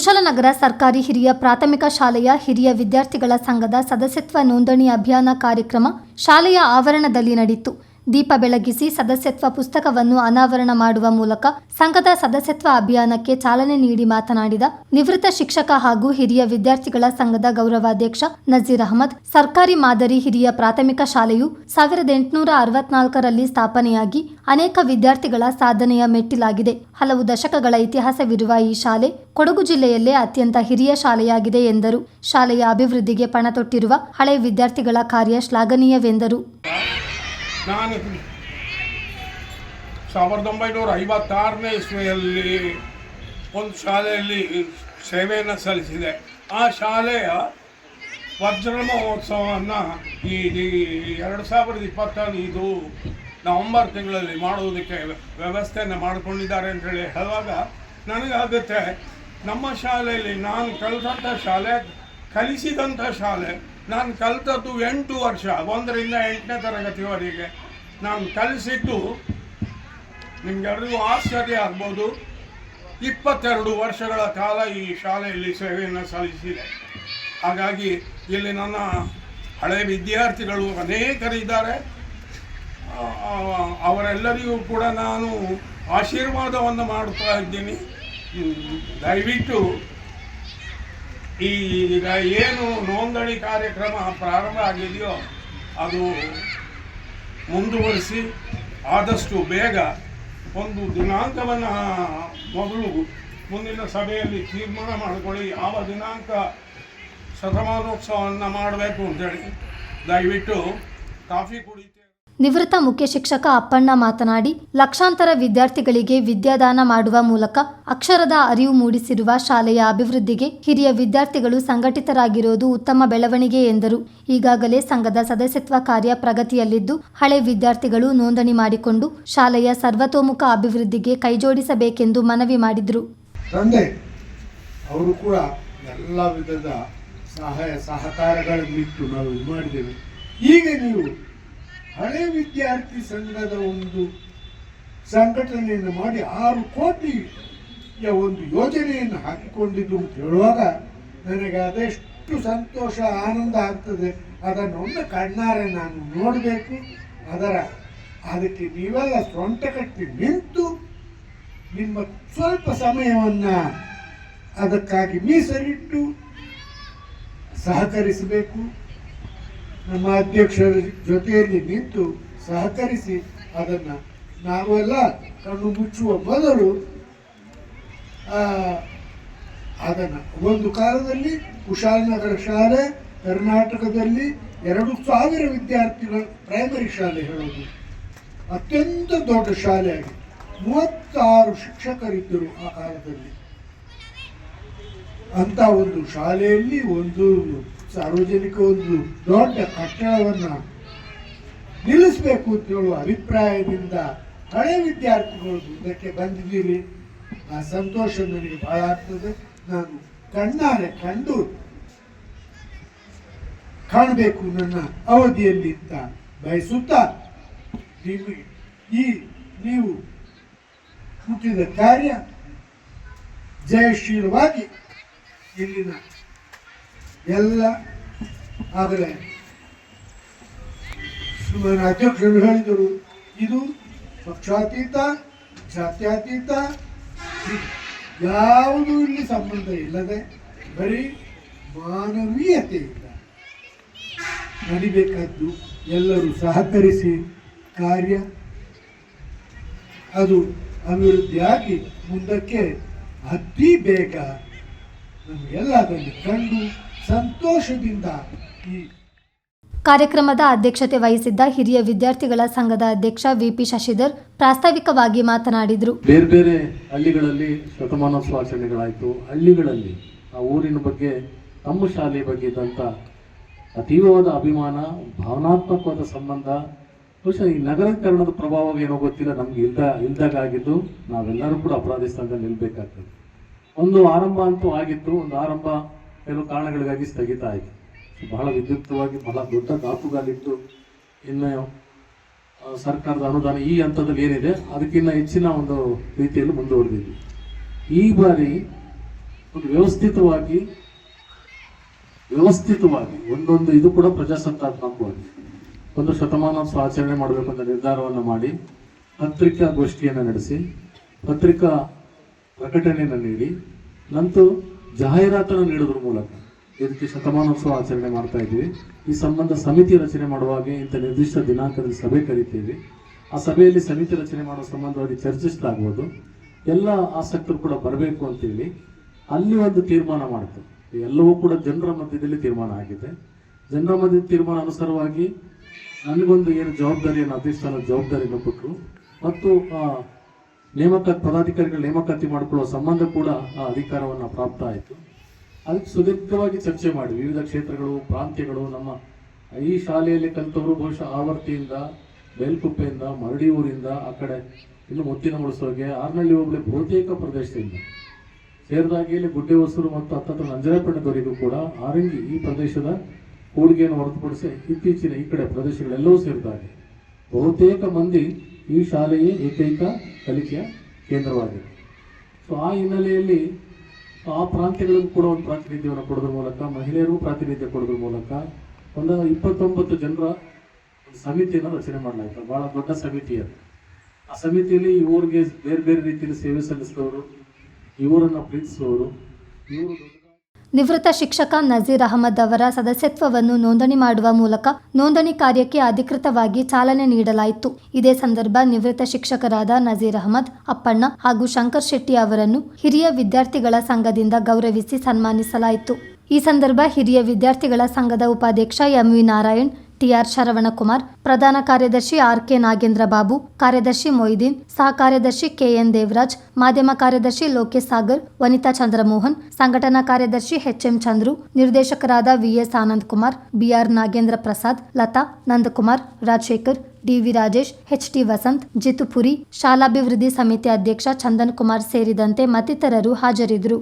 ಕುಶಲನಗರ ಸರ್ಕಾರಿ ಹಿರಿಯ ಪ್ರಾಥಮಿಕ ಶಾಲೆಯ ಹಿರಿಯ ವಿದ್ಯಾರ್ಥಿಗಳ ಸಂಘದ ಸದಸ್ಯತ್ವ ನೋಂದಣಿ ಅಭಿಯಾನ ಕಾರ್ಯಕ್ರಮ ಶಾಲೆಯ ಆವರಣದಲ್ಲಿ ನಡೆಯಿತು. ದೀಪ ಬೆಳಗಿಸಿ ಸದಸ್ಯತ್ವ ಪುಸ್ತಕವನ್ನು ಅನಾವರಣ ಮಾಡುವ ಮೂಲಕ ಸಂಘದ ಸದಸ್ಯತ್ವ ಅಭಿಯಾನಕ್ಕೆ ಚಾಲನೆ ನೀಡಿ ಮಾತನಾಡಿದ ನಿವೃತ್ತ ಶಿಕ್ಷಕ ಹಾಗೂ ಹಿರಿಯ ವಿದ್ಯಾರ್ಥಿಗಳ ಸಂಘದ ಗೌರವಾಧ್ಯಕ್ಷ ನಜೀರ್ ಅಹಮದ್, ಸರ್ಕಾರಿ ಮಾದರಿ ಹಿರಿಯ ಪ್ರಾಥಮಿಕ ಶಾಲೆಯು ಸಾವಿರದ ಎಂಟುನೂರ ಅರವತ್ನಾಲ್ಕರಲ್ಲಿ ಸ್ಥಾಪನೆಯಾಗಿ ಅನೇಕ ವಿದ್ಯಾರ್ಥಿಗಳ ಸಾಧನೆಯ ಮೆಟ್ಟಿಲಾಗಿದೆ. ಹಲವು ದಶಕಗಳ ಇತಿಹಾಸವಿರುವ ಈ ಶಾಲೆ ಕೊಡಗು ಜಿಲ್ಲೆಯಲ್ಲೇ ಅತ್ಯಂತ ಹಿರಿಯ ಶಾಲೆಯಾಗಿದೆ ಎಂದರು. ಶಾಲೆಯ ಅಭಿವೃದ್ಧಿಗೆ ಪಣ ತೊಟ್ಟಿರುವ ಹಳೆ ವಿದ್ಯಾರ್ಥಿಗಳ ಕಾರ್ಯ ಶ್ಲಾಘನೀಯವೆಂದರು. ನಾನು ಸಾವಿರದ ಒಂಬೈನೂರ ಐವತ್ತಾರನೇ ಇಸ್ವಿಯಲ್ಲಿ ಒಂದು ಶಾಲೆಯಲ್ಲಿ ಸೇವೆಯನ್ನು ಸಲ್ಲಿಸಿದೆ. ಆ ಶಾಲೆಯ ವಜ್ರ ಮಹೋತ್ಸವವನ್ನು ಈ ಎರಡು ಸಾವಿರದ ಇಪ್ಪತ್ತೈದು ನವಂಬರ್ ತಿಂಗಳಲ್ಲಿ ಮಾಡುವುದಕ್ಕೆ ವ್ಯವಸ್ಥೆಯನ್ನು ಮಾಡಿಕೊಂಡಿದ್ದಾರೆ ಅಂತೇಳಿ ಹೇಳುವಾಗ ನನಗಾಗುತ್ತೆ ನಮ್ಮ ಶಾಲೆಯಲ್ಲಿ ನಾನು ಕಲಿತಂಥ ಶಾಲೆ, ಕಲಿಸಿದಂಥ ಶಾಲೆ ನಾನು ಕಲಿತದ್ದು ಎಂಟು ವರ್ಷ, ಒಂದರಿಂದ ಎಂಟನೇ ತರಗತಿವರೆಗೆ ನಾನು ಕಲಿಸಿದ್ದು ನಿಮಗೆಲ್ಲರಿಗೂ ಆಶ್ಚರ್ಯ ಆಗ್ಬೋದು, ಇಪ್ಪತ್ತೆರಡು ವರ್ಷಗಳ ಕಾಲ ಈ ಶಾಲೆಯಲ್ಲಿ ಸೇವೆಯನ್ನು ಸಲ್ಲಿಸಿದೆ. ಹಾಗಾಗಿ ಇಲ್ಲಿ ನನ್ನ ಹಳೆ ವಿದ್ಯಾರ್ಥಿಗಳು ಅನೇಕರಿದ್ದಾರೆ. ಅವರೆಲ್ಲರಿಗೂ ಕೂಡ ನಾನು ಆಶೀರ್ವಾದವನ್ನು ಮಾಡುತ್ತಾ ಇದ್ದೀನಿ. ದಯವಿಟ್ಟು ಈಗ ಏನು ನೋಂದಣಿ ಕಾರ್ಯಕ್ರಮ ಪ್ರಾರಂಭ ಆಗಿದೆಯೋ ಅದು ಮುಂದುವರಿಸಿ ಆದಷ್ಟು ಬೇಗ ಒಂದು ದಿನಾಂಕವನ್ನು ಮೊದಲು ಮುಂದಿನ ಸಭೆಯಲ್ಲಿ ತೀರ್ಮಾನ ಮಾಡಿಕೊಳ್ಳಿ. ಯಾವ ದಿನಾಂಕ ಶತಮಾನೋತ್ಸವವನ್ನು ಮಾಡಬೇಕು ಅಂತೇಳಿ. ದಯವಿಟ್ಟು ಕಾಫಿ ಕುಡಿತೇವೆ ನಿವೃತ್ತ ಮುಖ್ಯ ಶಿಕ್ಷಕ ಅಪ್ಪಣ್ಣ ಮಾತನಾಡಿ, ಲಕ್ಷಾಂತರ ವಿದ್ಯಾರ್ಥಿಗಳಿಗೆ ವಿದ್ಯಾದಾನ ಮಾಡುವ ಮೂಲಕ ಅಕ್ಷರದ ಅರಿವು ಮೂಡಿಸಿರುವ ಶಾಲೆಯ ಅಭಿವೃದ್ಧಿಗೆ ಹಿರಿಯ ವಿದ್ಯಾರ್ಥಿಗಳು ಸಂಘಟಿತರಾಗಿರುವುದು ಉತ್ತಮ ಬೆಳವಣಿಗೆ ಎಂದರು. ಈಗಾಗಲೇ ಸಂಘದ ಸದಸ್ಯತ್ವ ಕಾರ್ಯ ಪ್ರಗತಿಯಲ್ಲಿದ್ದು, ಹಳೆ ವಿದ್ಯಾರ್ಥಿಗಳು ನೋಂದಣಿ ಮಾಡಿಕೊಂಡು ಶಾಲೆಯ ಸರ್ವತೋಮುಖ ಅಭಿವೃದ್ಧಿಗೆ ಕೈಜೋಡಿಸಬೇಕೆಂದು ಮನವಿ ಮಾಡಿದರು. ಈಗ ನೀವು ಹಳೆ ವಿದ್ಯಾರ್ಥಿ ಸಂಘದ ಒಂದು ಸಂಘಟನೆಯನ್ನು ಮಾಡಿ ಆರು ಕೋಟಿಯ ಒಂದು ಯೋಜನೆಯನ್ನು ಹಾಕಿಕೊಂಡಿದ್ದು ಅಂತ ಹೇಳುವಾಗ ನನಗೆ ಅದೆಷ್ಟು ಸಂತೋಷ, ಆನಂದ ಆಗ್ತದೆ. ಅದನ್ನು ಒಂದು ಕಣ್ಣಾರೆ ನಾನು ನೋಡಬೇಕು. ಅದರ ಅದಕ್ಕೆ ನೀವೆಲ್ಲ ಸೊಂಟ ಕಟ್ಟಿ ನಿಂತು ನಿಮ್ಮ ಸ್ವಲ್ಪ ಸಮಯವನ್ನು ಅದಕ್ಕಾಗಿ ಮೀಸಲಿಟ್ಟು ಸಹಕರಿಸಬೇಕು. ನಮ್ಮ ಅಧ್ಯಕ್ಷರ ಜೊತೆಯಲ್ಲಿ ನಿಂತು ಸಹಕರಿಸಿ ಅದನ್ನು ನಾವೆಲ್ಲ ಕಣ್ಣು ಮುಚ್ಚುವ ಮೊದಲು ಅದನ್ನು ಒಂದು ಕಾಲದಲ್ಲಿ ಕುಶಾಲನಗರ ಶಾಲೆ, ಕರ್ನಾಟಕದಲ್ಲಿ ಎರಡು ಸಾವಿರ ವಿದ್ಯಾರ್ಥಿಗಳ ಪ್ರೈಮರಿ ಶಾಲೆ ಹೇಳೋದು. ಅತ್ಯಂತ ದೊಡ್ಡ ಶಾಲೆಯಾಗಿ ಮೂವತ್ತಾರು ಶಿಕ್ಷಕರಿದ್ದರು ಆ ಕಾಲದಲ್ಲಿ. ಅಂತ ಒಂದು ಶಾಲೆಯಲ್ಲಿ ಒಂದು ಸಾರ್ವಜನಿಕ ಒಂದು ದೊಡ್ಡ ಕಟ್ಟಡವನ್ನು ನಿಲ್ಲಿಸಬೇಕು ಅಂತ ಹೇಳುವ ಅಭಿಪ್ರಾಯದಿಂದ ಹಳೆ ವಿದ್ಯಾರ್ಥಿಗಳು ಇದಕ್ಕೆ ಬಂದಿದ್ದೀರಿ. ಆ ಸಂತೋಷ ನನಗೆ ಬಹಳ ಆಗ್ತದೆ. ನಾನು ಕಣ್ಣಾರೆ ಕಂಡು ಕಾಣಬೇಕು ನನ್ನ ಅವಧಿಯಲ್ಲಿ ಅಂತ ಬಯಸುತ್ತಾ ನಿಮಗೆ ಈ ನೀವು ಹುಟ್ಟಿದ ಕಾರ್ಯ ಜಯಶೀಲವಾಗಿ ಇಲ್ಲಿನ ಎಲ್ಲ ಆದರೆ ಶ್ರೀಮಾನ್ ಅಧ್ಯಕ್ಷರು ಹೇಳಿದರು, ಇದು ಪಕ್ಷಾತೀತ, ಜಾತ್ಯಾತೀತ, ಯಾವುದು ಇಲ್ಲಿ ಸಂಬಂಧ ಇಲ್ಲದೆ, ಬರೀ ಮಾನವೀಯತೆಯಿಂದ ನಡಿಬೇಕಾದ್ದು ಎಲ್ಲರೂ ಸಹಕರಿಸಿ ಕಾರ್ಯ. ಅದು ಅಭಿವೃದ್ಧಿಯಾಗಿ ಮುಂದಕ್ಕೆ ಅತಿ ಬೇಗ ನಮಗೆಲ್ಲ ಅದನ್ನು ಕಂಡು ಸಂತೋಷದಿಂದ ಈ ಕಾರ್ಯಕ್ರಮದ ಅಧ್ಯಕ್ಷತೆ ವಹಿಸಿದ್ದ ಹಿರಿಯ ವಿದ್ಯಾರ್ಥಿಗಳ ಸಂಘದ ಅಧ್ಯಕ್ಷ ವಿಪಿ ಶಶಿಧರ್ ಪ್ರಾಸ್ತಾವಿಕವಾಗಿ ಮಾತನಾಡಿದರು. ಬೇರೆ ಬೇರೆ ಹಳ್ಳಿಗಳಲ್ಲಿ ಶತಮಾನೋತ್ಸವ ಆಚರಣೆಗಳಾಯಿತು ಹಳ್ಳಿಗಳಲ್ಲಿ ಆ ಊರಿನ ಬಗ್ಗೆ ತಮ್ಮ ಶಾಲೆ ಬಗ್ಗೆ ಇದ್ದಂಥ ಅತೀವವಾದ ಅಭಿಮಾನ ಭಾವನಾತ್ಮಕವಾದ ಸಂಬಂಧ ಬಹುಶಃ ಈ ನಗರೀಕರಣದ ಪ್ರಭಾವ ಏನೋ ಗೊತ್ತಿಲ್ಲ ನಮ್ಗೆ ಇಲ್ದ ಇಲ್ದಾಗಿದ್ದು ನಾವೆಲ್ಲರೂ ಕೂಡ ಅಪರಾಧಿ ಸ್ಥಾನದಲ್ಲಿ ನಿಲ್ಬೇಕಾಗ್ತದೆ. ಒಂದು ಆರಂಭ ಅಂತೂ ಆಗಿತ್ತು ಒಂದು ಆರಂಭ ಕೆಲವು ಕಾರಣಗಳಿಗಾಗಿ ಸ್ಥಗಿತ ಆಯಿತು. ಬಹಳ ವಿದ್ಯುಕ್ತವಾಗಿ ಬಹಳ ದೊಡ್ಡ ಕಾಪುಗಾಲಿಟ್ಟು ಇನ್ನು ಸರ್ಕಾರದ ಅನುದಾನ ಈ ಹಂತದಲ್ಲಿ ಏನಿದೆ ಅದಕ್ಕಿಂತ ಹೆಚ್ಚಿನ ಒಂದು ರೀತಿಯಲ್ಲಿ ಮುಂದುವರೆದಿದ್ವಿ ಈ ಬಾರಿ ಒಂದು ವ್ಯವಸ್ಥಿತವಾಗಿ ವ್ಯವಸ್ಥಿತವಾಗಿ ಒಂದೊಂದು ಇದು ಕೂಡ ಪ್ರಜಾಸತ್ತಾತ್ಮಕವಾಗಿ ಒಂದು ಶತಮಾನೋತ್ಸವ ಆಚರಣೆ ಮಾಡಬೇಕು ಅಂತ ನಿರ್ಧಾರವನ್ನು ಮಾಡಿ ಪತ್ರಿಕಾ ಗೋಷ್ಠಿಯನ್ನು ನಡೆಸಿ, ಪತ್ರಿಕಾ ಪ್ರಕಟಣೆಯನ್ನು ನೀಡಿ ನಂತರ ಜಾಹೀರಾತನ್ನು ನೀಡೋದ್ರ ಮೂಲಕ ಇದಕ್ಕೆ ಶತಮಾನೋತ್ಸವ ಆಚರಣೆ ಮಾಡ್ತಾ ಇದ್ದೀವಿ. ಈ ಸಂಬಂಧ ಸಮಿತಿ ರಚನೆ ಮಾಡುವಾಗ ಇಂಥ ನಿರ್ದಿಷ್ಟ ದಿನಾಂಕದಲ್ಲಿ ಸಭೆ ಕರಿತೀವಿ. ಆ ಸಭೆಯಲ್ಲಿ ಸಮಿತಿ ರಚನೆ ಮಾಡುವ ಸಂಬಂಧವಾಗಿ ಚರ್ಚಿಸಲಾಗುವುದು ಎಲ್ಲ ಆಸಕ್ತರು ಕೂಡ ಬರಬೇಕು ಅಂತೇಳಿ ಅಲ್ಲಿ ಒಂದು ತೀರ್ಮಾನ ಮಾಡಿತು. ಎಲ್ಲವೂ ಕೂಡ ಜನರ ಮಧ್ಯದಲ್ಲಿ ತೀರ್ಮಾನ ಆಗಿದೆ. ಜನರ ಮಧ್ಯದ ತೀರ್ಮಾನ ಅನುಸಾರವಾಗಿ ನನಗೊಂದು ಏನು ಜವಾಬ್ದಾರಿಯನ್ನು ಅಧಿಷ್ಠಾನದ ಜವಾಬ್ದಾರಿಯನ್ನು ಕೊಟ್ಟರು. ಮತ್ತು ನೇಮಕ ಪದಾಧಿಕಾರಿಗಳ ನೇಮಕಾತಿ ಮಾಡಿಕೊಳ್ಳುವ ಸಂಬಂಧ ಕೂಡ ಆ ಅಧಿಕಾರವನ್ನು ಪ್ರಾಪ್ತ ಆಯಿತು. ಅದಕ್ಕೆ ಸುದೀರ್ಘವಾಗಿ ಚರ್ಚೆ ಮಾಡಿ ವಿವಿಧ ಕ್ಷೇತ್ರಗಳು, ಪ್ರಾಂತ್ಯಗಳು, ನಮ್ಮ ಈ ಶಾಲೆಯಲ್ಲಿ ಕಲಿತವರು ಬಹುಶಃ ಆವರ್ತಿಯಿಂದ ಬೇಲ್ಕುಪ್ಪೆಯಿಂದ ಮರಡಿ ಊರಿಂದ, ಆ ಕಡೆ ಇನ್ನು ಮುತ್ತಿನ ಮುಳಿಸೋಗೆ ಆರ್ನಳ್ಳಿ ಹೋಬಳಿ ಬಹುತೇಕ ಪ್ರದೇಶದಿಂದ. ಸೇರಿದಾಗಿ ಇಲ್ಲಿ ಗುಡ್ಡೆ ಹೊಸೂರು ಮತ್ತು ಹತ್ತತ್ರ ನಂಜನಪಟ್ಟಣದವರೆಗೂ ಕೂಡ ಆರಂಗಿ ಈ ಪ್ರದೇಶದ ಕೂಡಿಗೆಯನ್ನು ಹೊರತುಪಡಿಸಿ ಇತ್ತೀಚಿನ ಈ ಕಡೆ ಪ್ರದೇಶಗಳೆಲ್ಲವೂ ಸೇರಿದಾಗೆ. ಬಹುತೇಕ ಮಂದಿ ಈ ಶಾಲೆಯೇ ಏಕೈಕ ಕಲಿಕೆಯ ಕೇಂದ್ರವಾಗಿದೆ. ಸೊ ಆ ಹಿನ್ನೆಲೆಯಲ್ಲಿ ಆ ಪ್ರಾಂತ್ಯಗಳಿಗೂ ಕೂಡ ಒಂದು ಪ್ರಾತಿನಿಧ್ಯವನ್ನು ಕೊಡೋದ್ರ ಮೂಲಕ, ಮಹಿಳೆಯರಿಗೂ ಪ್ರಾತಿನಿಧ್ಯ ಕೊಡೋದ್ರ ಮೂಲಕ ಒಂದು ಇಪ್ಪತ್ತೊಂಬತ್ತು ಜನರ ಸಮಿತಿಯನ್ನು ರಚನೆ ಮಾಡಲಾಯಿತು. ಬಹಳ ದೊಡ್ಡ ಸಮಿತಿ ಅದು. ಆ ಸಮಿತಿಯಲ್ಲಿ ಇವರಿಗೆ ಬೇರೆ ಬೇರೆ ರೀತಿಯಲ್ಲಿ ಸೇವೆ ಸಲ್ಲಿಸಿದವರು ಇವರನ್ನು ಪ್ರೀತಿಸುವವರು, ಇವರು ನಿವೃತ್ತ ಶಿಕ್ಷಕ ನಜೀರ್ ಅಹಮದ್ ಅವರ ಸದಸ್ಯತ್ವವನ್ನು ನೋಂದಣಿ ಮಾಡುವ ಮೂಲಕ ನೋಂದಣಿ ಕಾರ್ಯಕ್ಕೆ ಅಧಿಕೃತವಾಗಿ ಚಾಲನೆ ನೀಡಲಾಯಿತು. ಇದೇ ಸಂದರ್ಭ ನಿವೃತ್ತ ಶಿಕ್ಷಕರಾದ ನಜೀರ್ ಅಹಮದ್, ಅಪ್ಪಣ್ಣ ಹಾಗೂ ಶಂಕರ್ ಶೆಟ್ಟಿ ಅವರನ್ನು ಹಿರಿಯ ವಿದ್ಯಾರ್ಥಿಗಳ ಸಂಘದಿಂದ ಗೌರವಿಸಿ ಸನ್ಮಾನಿಸಲಾಯಿತು. ಈ ಸಂದರ್ಭ ಹಿರಿಯ ವಿದ್ಯಾರ್ಥಿಗಳ ಸಂಘದ ಉಪಾಧ್ಯಕ್ಷ ಎಂವಿ ನಾರಾಯಣ್ ಟಿಆರ್ ಶರವಣಕುಮಾರ್, ಪ್ರಧಾನ ಕಾರ್ಯದರ್ಶಿ ಆರ್ ಕೆ ನಾಗೇಂದ್ರ ಬಾಬು, ಕಾರ್ಯದರ್ಶಿ ಮೊಯ್ದೀನ್ ಸಹ ಕಾರ್ಯದರ್ಶಿ ಕೆಎನ್ ದೇವರಾಜ್, ಮಾಧ್ಯಮ ಕಾರ್ಯದರ್ಶಿ ಲೋಕೇಶ್ ಸಾಗರ್, ವನಿತಾ ಚಂದ್ರಮೋಹನ್, ಸಂಘಟನಾ ಕಾರ್ಯದರ್ಶಿ ಎಚ್ ಎಂ ಚಂದ್ರು, ನಿರ್ದೇಶಕರಾದ VS Anand Kumar BR Nagendra Prasad, Latha, Nandakumar, Rajashekar, DV Rajesh, HT Vasanth, Jitupuri, ಶಾಲಾಭಿವೃದ್ಧಿ ಸಮಿತಿ ಅಧ್ಯಕ್ಷ ಚಂದನ್ ಕುಮಾರ್ ಸೇರಿದಂತೆ ಮತ್ತಿತರರು ಹಾಜರಿದ್ದರು.